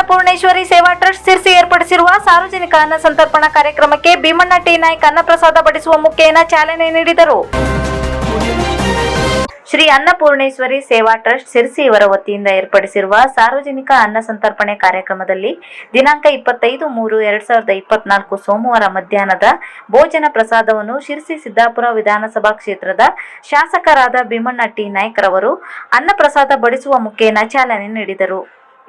ಅನ್ನಪೂರ್ಣೇಶ್ವರಿ ಸೇವಾ ಟ್ರಸ್ಟ್ ಸಿರ್ಸಿ ಏರ್ಪಡಿಸಿರುವ ಸಾರ್ವಜನಿಕ ಅನ್ನ ಸಂತರ್ಪಣಾ ಕಾರ್ಯಕ್ರಮಕ್ಕೆ ಭೀಮಣ್ಣ ಟಿ ನಾಯ್ಕ ಅನ್ನಪ್ರಸಾದ ಬಡಿಸುವ ಮುಖೇನ ಚಾಲನೆ ನೀಡಿದರು. ಶ್ರೀ ಅನ್ನಪೂರ್ಣೇಶ್ವರಿ ಸೇವಾ ಟ್ರಸ್ಟ್ ಸಿರ್ಸಿ ಇವರ ವತಿಯಿಂದ ಏರ್ಪಡಿಸಿರುವ ಸಾರ್ವಜನಿಕ ಅನ್ನ ಸಂತರ್ಪಣೆ ಕಾರ್ಯಕ್ರಮದಲ್ಲಿ ದಿನಾಂಕ ಇಪ್ಪತ್ತೈದು ಮೂರು ಎರಡ್ ಸಾವಿರದ ಇಪ್ಪತ್ನಾಲ್ಕು ಸೋಮವಾರ ಮಧ್ಯಾಹ್ನದ ಭೋಜನ ಪ್ರಸಾದವನ್ನು ಶಿರ್ಸಿ ಸಿದ್ದಾಪುರ ವಿಧಾನಸಭಾ ಕ್ಷೇತ್ರದ ಶಾಸಕರಾದ ಭೀಮಣ್ಣ ಟಿ ನಾಯ್ಕರವರು ಅನ್ನಪ್ರಸಾದ ಬಡಿಸುವ ಮುಖೇನ ಚಾಲನೆ ನೀಡಿದರು.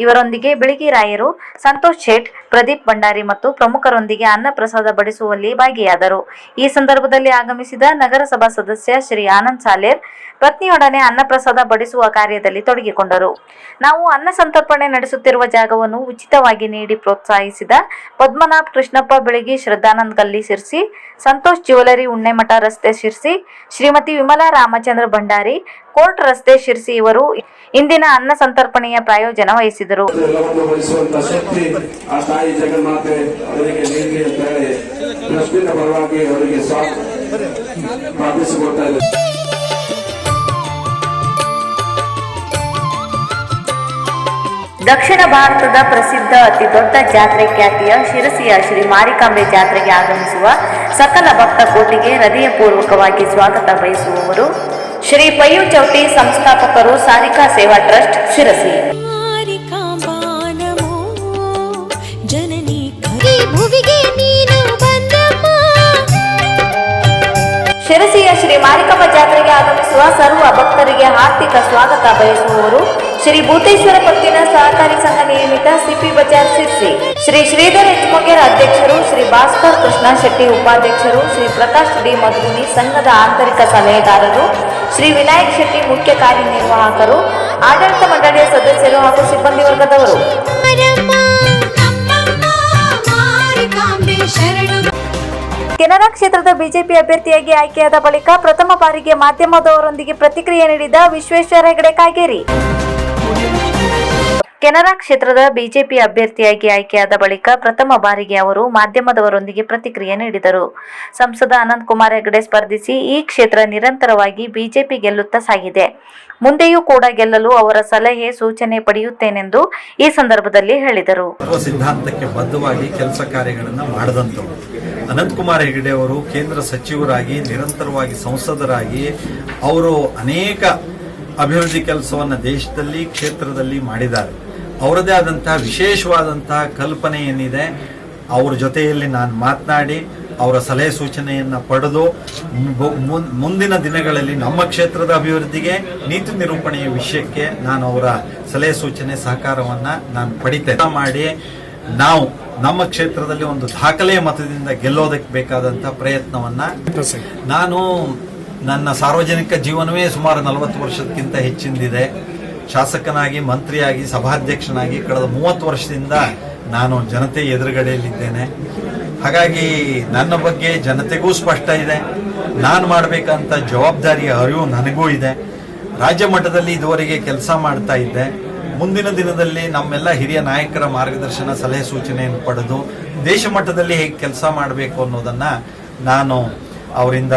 ಇವರೊಂದಿಗೆ ಬಿಳಿಗಿ ರಾಯರು ಸಂತೋಷ್ ಶೇಟ್, ಪ್ರದೀಪ್ ಭಂಡಾರಿ ಮತ್ತು ಪ್ರಮುಖರೊಂದಿಗೆ ಅನ್ನಪ್ರಸಾದ ಬಡಿಸುವಲ್ಲಿ ಭಾಗಿಯಾದರು. ಈ ಸಂದರ್ಭದಲ್ಲಿ ಆಗಮಿಸಿದ ನಗರಸಭಾ ಸದಸ್ಯ ಶ್ರೀ ಆನಂದ್ ಸಾಲೇರ್ ಪತ್ನಿಯೊಡನೆ ಅನ್ನಪ್ರಸಾದ ಬಡಿಸುವ ಕಾರ್ಯದಲ್ಲಿ ತೊಡಗಿಕೊಂಡರು. ನಾವು ಅನ್ನ ಸಂತರ್ಪಣೆ ನಡೆಸುತ್ತಿರುವ ಜಾಗವನ್ನು ಉಚಿತವಾಗಿ ನೀಡಿ ಪ್ರೋತ್ಸಾಹಿಸಿದ ಪದ್ಮನಾಭ್ ಕೃಷ್ಣಪ್ಪ ಬೆಳಗಿ ಶ್ರದ್ಧಾನಂದ್ ಗಲ್ಲಿ ಶಿರ್ಸಿ, ಸಂತೋಷ್ ಜ್ಯುವೆಲರಿ ಉಣ್ಣೆಮಠ ರಸ್ತೆ ಶಿರ್ಸಿ, ಶ್ರೀಮತಿ ವಿಮಲಾ ರಾಮಚಂದ್ರ ಭಂಡಾರಿ ಕೋರ್ಟ್ ರಸ್ತೆ ಶಿರಸಿ ಇವರು ಇಂದಿನ ಅನ್ನ ಸಂತರ್ಪಣೆಯ ಪ್ರಾಯೋಜನ ವಹಿಸಿದರು. ದಕ್ಷಿಣ ಭಾರತದ ಪ್ರಸಿದ್ಧ ಅತಿ ದೊಡ್ಡ ಜಾತ್ರೆ ಖ್ಯಾತಿಯ ಶಿರಸಿಯ ಶ್ರೀ ಮಾರಿಕಾಂಬೆ ಜಾತ್ರೆಗೆ ಆಗಮಿಸುವ ಸಕಲ ಭಕ್ತ ಕೋಟಿಗೆ ಹೃದಯಪೂರ್ವಕವಾಗಿ ಸ್ವಾಗತ ಬಯಸುವವರು ಶ್ರೀ ಪಯ್ಯು ಚೌಟಿ ಸಂಸ್ಥಾಪಕರು ಸಾರಿಕಾ ಸೇವಾ ಟ್ರಸ್ಟ್ ಶಿರಸಿ. ಮಾರಿಕಾಂಬಾನಮೋ ಜನನಿ ಕರಿ ಭುವಿಗೆ ನೀನು ಬಂದಮ್ಮ. ಶಿರಸಿಯ ಶ್ರೀ ಜಾತ್ರೆಗೆ ಆಗಮಿಸುವ ಸರ್ವ ಭಕ್ತರಿಗೆ ಆರ್ಥಿಕ ಸ್ವಾಗತ ಬಯಸುವವರು ಶ್ರೀ ಭೂತೇಶ್ವರ ಪತ್ತಿನ ಸಹಕಾರಿ ಸಂಘ ನಿಯಮಿತ ಸಿಪಿ ಬಜಾರ್ ಶಿರ್ಸಿ. ಶ್ರೀ ಶ್ರೀಧರ್ ಎಚ್ ಮೊಗೇರ್ ಅಧ್ಯಕ್ಷರು ಶ್ರೀ ಭಾಸ್ಕರ್ ಕೃಷ್ಣ ಶೆಟ್ಟಿ ಉಪಾಧ್ಯಕ್ಷರು, ಶ್ರೀ ಪ್ರಕಾಶ್ ಡಿ ಮಧುನಿ ಸಂಘದ ಆಂತರಿಕ ಸಲಹೆಗಾರರು, ಶ್ರೀ ವಿನಾಯಕ್ ಶೆಟ್ಟಿ ಮುಖ್ಯ ಕಾರ್ಯನಿರ್ವಾಹಕರು, ಆಡಳಿತ ಮಂಡಳಿಯ ಸದಸ್ಯರು ಹಾಗೂ ಸಿಬ್ಬಂದಿ ವರ್ಗದವರು. ಶರಣು ಕೆನರಾ ಕ್ಷೇತ್ರದ ಬಿಜೆಪಿ ಅಭ್ಯರ್ಥಿಯಾಗಿ ಆಯ್ಕೆಯಾದ ಬಳಿಕ ಪ್ರಥಮ ಬಾರಿಗೆ ಮಾಧ್ಯಮದವರೊಂದಿಗೆ ಪ್ರತಿಕ್ರಿಯೆ ನೀಡಿದ ವಿಶ್ವೇಶ್ವರ ಹೆಗಡೆ ಕಾಗೇರಿ. ಕೆನರಾ ಕ್ಷೇತ್ರದ ಬಿಜೆಪಿ ಅಭ್ಯರ್ಥಿಯಾಗಿ ಆಯ್ಕೆಯಾದ ಬಳಿಕ ಪ್ರಥಮ ಬಾರಿಗೆ ಅವರು ಮಾಧ್ಯಮದವರೊಂದಿಗೆ ಪ್ರತಿಕ್ರಿಯೆ ನೀಡಿದರು. ಸಂಸದ ಅನಂತ್ ಕುಮಾರ್ ಹೆಗಡೆ ಸ್ಪರ್ಧಿಸಿ ಈ ಕ್ಷೇತ್ರ ನಿರಂತರವಾಗಿ ಬಿಜೆಪಿ ಗೆಲ್ಲುತ್ತಾ ಸಾಗಿದೆ. ಮುಂದೆಯೂ ಕೂಡ ಗೆಲ್ಲಲು ಅವರ ಸಲಹೆ, ಸೂಚನೆ ಪಡೆಯುತ್ತೇನೆಂದು ಈ ಸಂದರ್ಭದಲ್ಲಿ ಹೇಳಿದರು. ಸಿದ್ಧಾಂತಕ್ಕೆ ಬದ್ಧವಾಗಿ ಕೆಲಸ ಕಾರ್ಯಗಳನ್ನು ಮಾಡದಂತವರು ಅನಂತ್ ಕುಮಾರ್ ಹೆಗಡೆ ಅವರು ಕೇಂದ್ರ ಸಚಿವರಾಗಿ, ನಿರಂತರವಾಗಿ ಸಂಸದರಾಗಿ ಅವರು ಅನೇಕ ಅಭಿವೃದ್ಧಿ ಕೆಲಸವನ್ನು ದೇಶದಲ್ಲಿ, ಕ್ಷೇತ್ರದಲ್ಲಿ ಮಾಡಿದ್ದಾರೆ. ಅವರದೇ ಆದಂತಹ ವಿಶೇಷವಾದಂತಹ ಕಲ್ಪನೆ ಏನಿದೆ ಅವ್ರ ಜೊತೆಯಲ್ಲಿ ನಾನು ಮಾತನಾಡಿ ಅವರ ಸಲಹೆ ಸೂಚನೆಯನ್ನ ಪಡೆದು ಮುಂದಿನ ದಿನಗಳಲ್ಲಿ ನಮ್ಮ ಕ್ಷೇತ್ರದ ಅಭಿವೃದ್ಧಿಗೆ ನೀತಿ ನಿರೂಪಣೆಯ ವಿಷಯಕ್ಕೆ ನಾನು ಅವರ ಸಲಹೆ ಸೂಚನೆ ಸಹಕಾರವನ್ನ ನಾನು ಪಡಿತೇನೆ ಮಾಡಿ ನಾವು ನಮ್ಮ ಕ್ಷೇತ್ರದಲ್ಲಿ ಒಂದು ದಾಖಲೆಯ ಮತದಿಂದ ಗೆಲ್ಲೋದಕ್ಕೆ ಬೇಕಾದಂತ ಪ್ರಯತ್ನವನ್ನ ನಾನು ನನ್ನ ಸಾರ್ವಜನಿಕ ಜೀವನವೇ ಸುಮಾರು ನಲವತ್ತು ವರ್ಷಕ್ಕಿಂತ ಹೆಚ್ಚಿಂದಿದೆ. ಶಾಸಕನಾಗಿ, ಮಂತ್ರಿಯಾಗಿ, ಸಭಾಧ್ಯಕ್ಷನಾಗಿ ಕಳೆದ ಮೂವತ್ತು ವರ್ಷದಿಂದ ನಾನು ಜನತೆ ಎದುರುಗಡೆಯಲ್ಲಿದ್ದೇನೆ. ಹಾಗಾಗಿ ನನ್ನ ಬಗ್ಗೆ ಜನತೆಗೂ ಸ್ಪಷ್ಟ ಇದೆ. ನಾನು ಮಾಡಬೇಕಂತ ಜವಾಬ್ದಾರಿಯ ಅರಿವು ನನಗೂ ಇದೆ. ರಾಜ್ಯ ಮಟ್ಟದಲ್ಲಿ ಇದುವರೆಗೆ ಕೆಲಸ ಮಾಡ್ತಾ ಇದ್ದೆ. ಮುಂದಿನ ದಿನದಲ್ಲಿ ನಮ್ಮೆಲ್ಲ ಹಿರಿಯ ನಾಯಕರ ಮಾರ್ಗದರ್ಶನ, ಸಲಹೆ ಸೂಚನೆಯನ್ನು ಪಡೆದು ದೇಶ ಮಟ್ಟದಲ್ಲಿ ಹೇಗೆ ಕೆಲಸ ಮಾಡಬೇಕು ಅನ್ನೋದನ್ನು ನಾನು ಅವರಿಂದ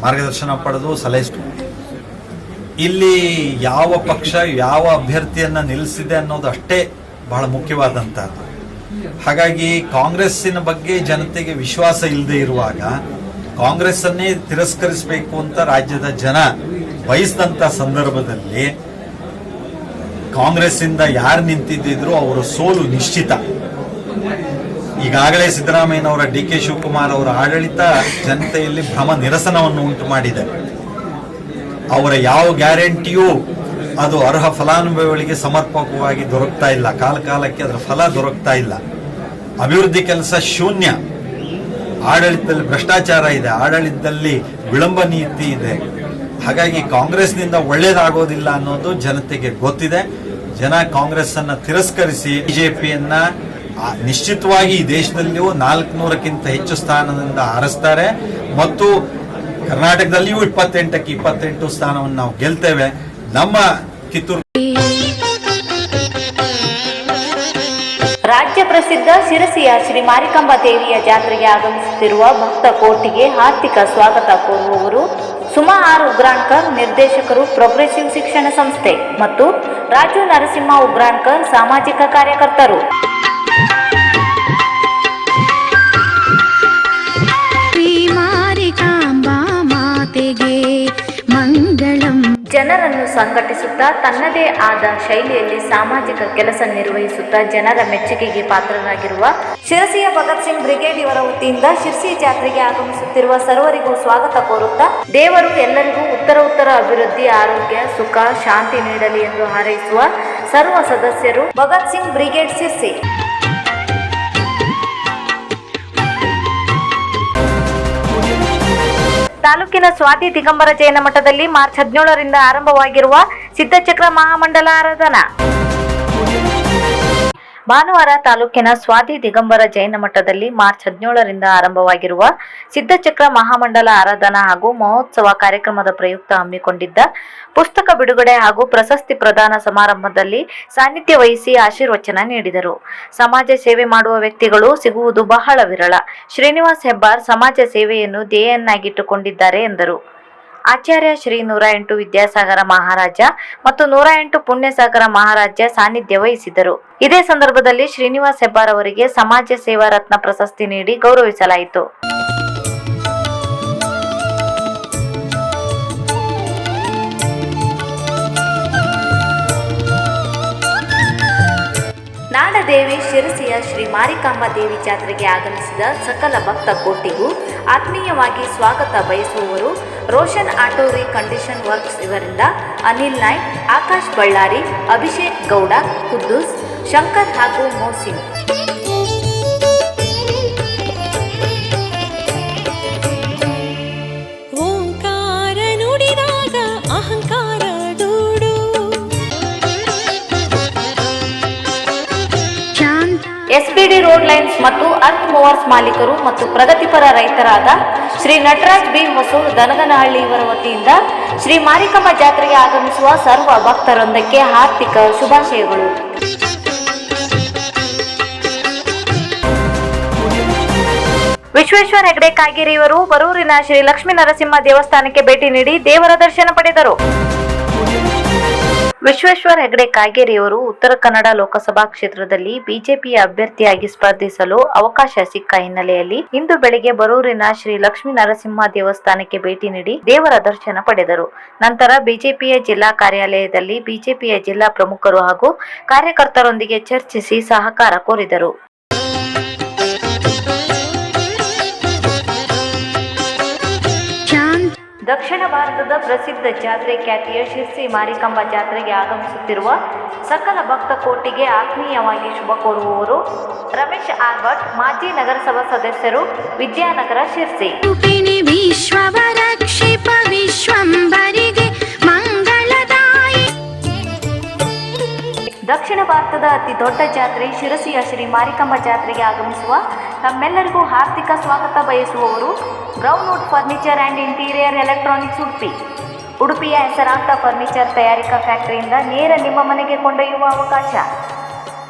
ಮಾರ್ಗದರ್ಶನ ಪಡೆದು ಸಲಹೆ ಇಲ್ಲಿ ಯಾವ ಪಕ್ಷ ಯಾವ ಅಭ್ಯರ್ಥಿಯನ್ನ ನಿಲ್ಲಿಸಿದೆ ಅನ್ನೋದು ಅಷ್ಟೇ ಬಹಳ ಮುಖ್ಯವಾದಂತಹದ್ದು. ಹಾಗಾಗಿ ಕಾಂಗ್ರೆಸ್ಸಿನ ಬಗ್ಗೆ ಜನತೆಗೆ ವಿಶ್ವಾಸ ಇಲ್ಲದೆ ಇರುವಾಗ ಕಾಂಗ್ರೆಸ್ ಅನ್ನೇ ತಿರಸ್ಕರಿಸಬೇಕು ಅಂತ ರಾಜ್ಯದ ಜನ ಬಯಸಿದಂತ ಸಂದರ್ಭದಲ್ಲಿ ಕಾಂಗ್ರೆಸ್ ಇಂದ ಯಾರು ನಿಂತಿದ್ದಿದ್ರು ಅವರ ಸೋಲು ನಿಶ್ಚಿತ. ಈಗಾಗಲೇ ಸಿದ್ದರಾಮಯ್ಯನವರ ಡಿ ಕೆ ಶಿವಕುಮಾರ್ ಅವರ ಆಡಳಿತ ಜನತೆಯಲ್ಲಿ ಭ್ರಮ ನಿರಸನವನ್ನು ಉಂಟು ಮಾಡಿದೆ. ಅವರ ಯಾವ ಗ್ಯಾರಂಟಿಯೂ ಅದು ಅರ್ಹ ಫಲಾನುಭವಿಗಳಿಗೆ ಸಮರ್ಪಕವಾಗಿ ದೊರಕ್ತಾ ಇಲ್ಲ. ಕಾಲ ಕಾಲಕ್ಕೆ ಅದರ ಫಲ ದೊರಕ್ತಾ ಇಲ್ಲ. ಅಭಿವೃದ್ಧಿ ಕೆಲಸ ಶೂನ್ಯ. ಆಡಳಿತದಲ್ಲಿ ಭ್ರಷ್ಟಾಚಾರ ಇದೆ. ಆಡಳಿತದಲ್ಲಿ ವಿಳಂಬ ನೀತಿ ಇದೆ. ಹಾಗಾಗಿ ಕಾಂಗ್ರೆಸ್ನಿಂದ ಒಳ್ಳೇದಾಗೋದಿಲ್ಲ ಅನ್ನೋದು ಜನತೆಗೆ ಗೊತ್ತಿದೆ. ಜನ ಕಾಂಗ್ರೆಸ್ ಅನ್ನ ತಿರಸ್ಕರಿಸಿ ಬಿಜೆಪಿಯನ್ನ ನಿಶ್ಚಿತವಾಗಿ ಈ ದೇಶದಲ್ಲಿಯೂ ನಾಲ್ಕುನೂರಕ್ಕಿಂತ ಹೆಚ್ಚು ಸ್ಥಾನದಿಂದ ಹಾರಿಸ್ತಾರೆ ಮತ್ತು ಕರ್ನಾಟಕದಲ್ಲಿಯೂ ಇಪ್ಪತ್ತೆಂಟಕ್ಕೆ ಇಪ್ಪತ್ತೆಂಟು ಸ್ಥಾನವನ್ನು ನಾವು ಗೆಲ್ತೇವೆ. ನಮ್ಮ ಕಿತ್ತೂರು ರಾಜ್ಯ ಪ್ರಸಿದ್ಧ ಶಿರಸಿಯ ಶ್ರೀ ಮಾರಿಕಾಂಬಾ ದೇವಿಯ ಜಾತ್ರೆಗೆ ಆಗಮಿಸುತ್ತಿರುವ ಭಕ್ತ ಕೋಟಿಗೆ ಹಾರ್ದಿಕ ಸ್ವಾಗತ ಕೋರುವವರು. ಸುಮಾ ಆರ್ ಉಗ್ರಾಣ್ಕರ್ ನಿರ್ದೇಶಕರು ಪ್ರೋಗ್ರೆಸಿವ್ ಶಿಕ್ಷಣ ಸಂಸ್ಥೆ ಮತ್ತು ರಾಜು ನರಸಿಂಹ ಉಗ್ರಾಣ್ಕರ್ ಸಾಮಾಜಿಕ ಕಾರ್ಯಕರ್ತರು. ಸಂಘಟಿಸುತ್ತಾ ತನ್ನದೇ ಆದ ಶೈಲಿಯಲ್ಲಿ ಸಾಮಾಜಿಕ ಕೆಲಸ ನಿರ್ವಹಿಸುತ್ತಾ ಜನರ ಮೆಚ್ಚುಗೆಗೆ ಪಾತ್ರರಾಗಿರುವ ಶಿರಸಿಯ ಭಗತ್ ಸಿಂಗ್ ಬ್ರಿಗೇಡ್ ಇವರ ವತಿಯಿಂದ ಶಿರಸಿ ಜಾತ್ರೆಗೆ ಆಗಮಿಸುತ್ತಿರುವ ಸರ್ವರಿಗೂ ಸ್ವಾಗತ ಕೋರುತ್ತಾ, ದೇವರು ಎಲ್ಲರಿಗೂ ಉತ್ತರ ಉತ್ತರ ಅಭಿವೃದ್ಧಿ, ಆರೋಗ್ಯ, ಸುಖ, ಶಾಂತಿ ನೀಡಲಿ ಎಂದು ಹಾರೈಸುವ ಸರ್ವ ಸದಸ್ಯರು ಭಗತ್ ಸಿಂಗ್ ಬ್ರಿಗೇಡ್ ಶಿರ್ಸಿ. ತಾಲೂಕಿನ ಸ್ವಾತಿ ದಿಗಂಬರ ಜೈನ ಮಠದಲ್ಲಿ ಮಾರ್ಚ್ ಹದಿನೇಳರಿಂದ ಆರಂಭವಾಗಿರುವ ಸಿದ್ಧಚಕ್ರ ಮಹಾಮಂಡಲ ಆರಾಧನಾ ಭಾನುವಾರ ತಾಲೂಕಿನ ಸ್ವಾತಿ ದಿಗಂಬರ ಜೈನ ಮಠದಲ್ಲಿ ಮಾರ್ಚ್ ಹದಿನೇಳರಿಂದ ಆರಂಭವಾಗಿರುವ ಸಿದ್ಧಚಕ್ರ ಮಹಾಮಂಡಲ ಆರಾಧನಾ ಹಾಗೂ ಮಹೋತ್ಸವ ಕಾರ್ಯಕ್ರಮದ ಪ್ರಯುಕ್ತ ಹಮ್ಮಿಕೊಂಡಿದ್ದ ಪುಸ್ತಕ ಬಿಡುಗಡೆ ಹಾಗೂ ಪ್ರಶಸ್ತಿ ಪ್ರದಾನ ಸಮಾರಂಭದಲ್ಲಿ ಸಾನ್ನಿಧ್ಯ ವಹಿಸಿ ಆಶೀರ್ವಚನ ನೀಡಿದರು. ಸಮಾಜ ಸೇವೆ ಮಾಡುವ ವ್ಯಕ್ತಿಗಳು ಸಿಗುವುದು ಬಹಳ ವಿರಳ. ಶ್ರೀನಿವಾಸ್ ಹೆಬ್ಬಾರ್ ಸಮಾಜ ಸೇವೆಯನ್ನು ಧ್ಯೇಯನ್ನಾಗಿಟ್ಟುಕೊಂಡಿದ್ದಾರೆ ಎಂದರು. ಆಚಾರ್ಯ ಶ್ರೀ ನೂರ ಎಂಟು ವಿದ್ಯಾಸಾಗರ ಮಹಾರಾಜ ಮತ್ತು ನೂರ ಎಂಟು ಪುಣ್ಯಸಾಗರ ಮಹಾರಾಜ ಸಾನ್ನಿಧ್ಯ ವಹಿಸಿದರು. ಇದೇ ಸಂದರ್ಭದಲ್ಲಿ ಶ್ರೀನಿವಾಸ್ ಹೆಬ್ಬಾರ್ ಅವರಿಗೆ ಸಮಾಜ ಸೇವಾ ರತ್ನ ಪ್ರಶಸ್ತಿ ನೀಡಿ ಗೌರವಿಸಲಾಯಿತು. ಶಿರಸಿಯ ಶ್ರೀ ಮಾರಿಕಾಂಬಾ ದೇವಿ ಜಾತ್ರೆಗೆ ಆಗಮಿಸಿದ ಸಕಲ ಭಕ್ತ ಕೋಟಿಗೂ ಆತ್ಮೀಯವಾಗಿ ಸ್ವಾಗತ ಬಯಸುವವರು ರೋಷನ್ ಆಟೋ ರೀಕಂಡೀಷನ್ ವರ್ಕ್ಸ್ ಇವರಿಂದ ಅನಿಲ್ ನಾಯ್ಕ್, ಆಕಾಶ್ ಬಳ್ಳಾರಿ, ಅಭಿಷೇಕ್ ಗೌಡ, ಕುದ್ದೂಸ್, ಶಂಕರ್ ಹಾಗೂ ಮೋಸಿನ್. ಎಸ್ಪಿಡಿ ರೋಡ್ ಲೈನ್ಸ್ ಮತ್ತು ಅರ್ತ್ ಮೂವರ್ಸ್ ಮಾಲೀಕರು ಮತ್ತು ಪ್ರಗತಿಪರ ರೈತರಾದ ಶ್ರೀ ನಟರಾಜ್ ಬಿ ಹೊಸೂರು ದನಗನಹಳ್ಳಿ ಇವರ ವತಿಯಿಂದ ಶ್ರೀ ಮಾರಿಕಮ್ಮ ಜಾತ್ರೆಗೆ ಆಗಮಿಸುವ ಸರ್ವ ಭಕ್ತರೊಂದಕ್ಕೆ ಹಾರ್ದಿಕ ಶುಭಾಶಯಗಳು. ವಿಶ್ವೇಶ್ವರ ಹೆಗಡೆ ಕಾಗೇರಿ ಇವರು ಬರೂರಿನ ಶ್ರೀ ಲಕ್ಷ್ಮೀ ನರಸಿಂಹ ದೇವಸ್ಥಾನಕ್ಕೆ ಭೇಟಿ ನೀಡಿ ದೇವರ ದರ್ಶನ ಪಡೆದರು. ವಿಶ್ವೇಶ್ವರ ಹೆಗಡೆ ಕಾಗೇರಿಯವರು ಉತ್ತರ ಕನ್ನಡ ಲೋಕಸಭಾ ಕ್ಷೇತ್ರದಲ್ಲಿ ಬಿಜೆಪಿಯ ಅಭ್ಯರ್ಥಿಯಾಗಿ ಸ್ಪರ್ಧಿಸಲು ಅವಕಾಶ ಸಿಕ್ಕ ಹಿನ್ನೆಲೆಯಲ್ಲಿ ಇಂದು ಬೆಳಗ್ಗೆ ಬರೂರಿನ ಶ್ರೀ ಲಕ್ಷ್ಮೀ ನರಸಿಂಹ ದೇವಸ್ಥಾನಕ್ಕೆ ಭೇಟಿ ನೀಡಿ ದೇವರ ದರ್ಶನ ಪಡೆದರು. ನಂತರ ಬಿಜೆಪಿಯ ಜಿಲ್ಲಾ ಕಾರ್ಯಾಲಯದಲ್ಲಿ ಬಿಜೆಪಿಯ ಜಿಲ್ಲಾ ಪ್ರಮುಖರು ಹಾಗೂ ಕಾರ್ಯಕರ್ತರೊಂದಿಗೆ ಚರ್ಚಿಸಿ ಸಹಕಾರ ಕೋರಿದರು. ದಕ್ಷಿಣ ಭಾರತದ ಪ್ರಸಿದ್ಧ ಜಾತ್ರೆ ಖ್ಯಾತಿಯ ಶಿರ್ಸಿ ಮಾರಿಕಂಬ ಜಾತ್ರೆಗೆ ಆಗಮಿಸುತ್ತಿರುವ ಸಕಲ ಭಕ್ತ ಕೋಟಿಗೆ ಆತ್ಮೀಯವಾಗಿ ಶುಭ ಕೋರುವವರು ರಮೇಶ್ ಆರ್ಭಟ್ ಮಾಜಿ ನಗರಸಭಾ ಸದಸ್ಯರು ವಿದ್ಯಾನಗರ ಶಿರ್ಸಿ. ದಕ್ಷಿಣ ಭಾರತದ ಅತಿ ದೊಡ್ಡ ಜಾತ್ರೆ ಶಿರಸಿಯ ಶ್ರೀ ಮಾರಿಕಂಬ ಜಾತ್ರೆಗೆ ಆಗಮಿಸುವ ತಮ್ಮೆಲ್ಲರಿಗೂ ಹಾರ್ದಿಕ ಸ್ವಾಗತ ಬಯಸುವವರು Brownwood furniture and interior electronics Udupi. ಉಡುಪಿಯ ಹೆಸರಾಂತ ಫರ್ನಿಚರ್ ತಯಾರಿಕಾ ಫ್ಯಾಕ್ಟರಿಯಿಂದ ನೇರ ನಿಮ್ಮ ಮನೆಗೆ ಕೊಂಡೊಯ್ಯುವ ಅವಕಾಶ.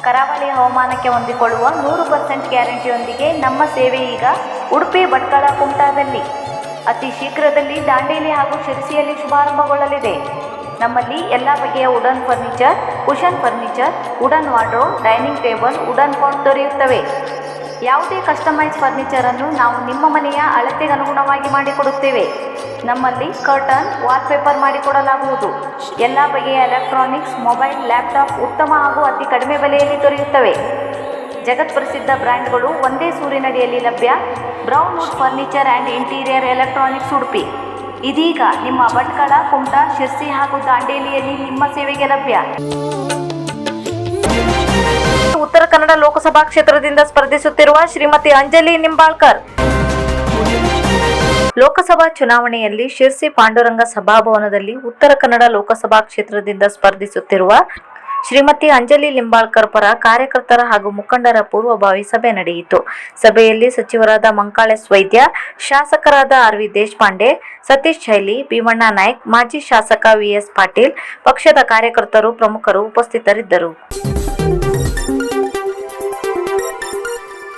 ಕರಾವಳಿ ಹವಾಮಾನಕ್ಕೆ ಹೊಂದಿಕೊಳ್ಳುವ ನೂರು ಪರ್ಸೆಂಟ್ ಗ್ಯಾರಂಟಿಯೊಂದಿಗೆ ನಮ್ಮ ಸೇವೆ ಈಗ ಉಡುಪಿ ಭಟ್ಕಳ ಕುಮಟಾದಲ್ಲಿ. ಅತಿ ಶೀಘ್ರದಲ್ಲಿ ದಾಂಡೇಲಿ ಹಾಗೂ ಶಿರಸಿಯಲ್ಲಿ ಶುಭಾರಂಭಗೊಳ್ಳಲಿದೆ. ನಮ್ಮಲ್ಲಿ ಎಲ್ಲ ಬಗೆಯ wooden furniture cushion furniture, wooden wardrobe dining table, wooden pot ದೊರೆಯುತ್ತವೆ. ಯಾವುದೇ ಕಸ್ಟಮೈಸ್ ಫರ್ನಿಚರನ್ನು ನಾವು ನಿಮ್ಮ ಮನೆಯ ಅಳತೆಗೆ ಅನುಗುಣವಾಗಿ ಮಾಡಿಕೊಡುತ್ತೇವೆ. ನಮ್ಮಲ್ಲಿ ಕರ್ಟನ್ ವಾಲ್ಪೇಪರ್ ಮಾಡಿಕೊಡಲಾಗುವುದು. ಎಲ್ಲ ಬಗೆಯ ಎಲೆಕ್ಟ್ರಾನಿಕ್ಸ್ ಮೊಬೈಲ್ ಲ್ಯಾಪ್ಟಾಪ್ ಉತ್ತಮ ಹಾಗೂ ಅತಿ ಕಡಿಮೆ ಬೆಲೆಯಲ್ಲಿ ದೊರೆಯುತ್ತವೆ. ಜಗತ್ ಪ್ರಸಿದ್ಧ ಬ್ರ್ಯಾಂಡ್ಗಳು ಒಂದೇ ಸೂರಿನಡಿಯಲ್ಲಿ ಲಭ್ಯ. Brown wood furniture and interior electronics Udupi. ಇದೀಗ ನಿಮ್ಮ ಭಟ್ಕಳ, ಕುಮಟಾ, ಶಿರ್ಸಿ ಹಾಗೂ ದಾಂಡೇಲಿಯಲ್ಲಿ ನಿಮ್ಮ ಸೇವೆಗೆ ಲಭ್ಯ. ಉತ್ತರ ಕನ್ನಡ ಲೋಕಸಭಾ ಕ್ಷೇತ್ರದಿಂದ ಸ್ಪರ್ಧಿಸುತ್ತಿರುವ ಶ್ರೀಮತಿ ಅಂಜಲಿ ನಿಂಬಾಳ್ಕರ್. ಲೋಕಸಭಾ ಚುನಾವಣೆಯಲ್ಲಿ ಶಿರ್ಸಿ ಪಾಂಡುರಂಗ ಸಭಾಭವನದಲ್ಲಿ ಉತ್ತರ ಕನ್ನಡ ಲೋಕಸಭಾ ಕ್ಷೇತ್ರದಿಂದ ಸ್ಪರ್ಧಿಸುತ್ತಿರುವ ಶ್ರೀಮತಿ ಅಂಜಲಿ ಲಿಂಬಾಳ್ಕರ್ ಪರ ಕಾರ್ಯಕರ್ತರ ಹಾಗೂ ಮುಖಂಡರ ಪೂರ್ವಭಾವಿ ಸಭೆ ನಡೆಯಿತು. ಸಭೆಯಲ್ಲಿ ಸಚಿವರಾದ ಮಂಕಾಳೆಸ್ ವೈದ್ಯ, ಶಾಸಕರಾದ ಆರ್ ವಿ ದೇಶಪಾಂಡೆ, ಸತೀಶ್ ಶೈಲಿ, ಭೀಮಣ್ಣ ನಾಯ್ಕ್, ಮಾಜಿ ಶಾಸಕ ವಿಎಸ್ ಪಾಟೀಲ್, ಪಕ್ಷದ ಕಾರ್ಯಕರ್ತರು ಪ್ರಮುಖರು ಉಪಸ್ಥಿತರಿದ್ದರು.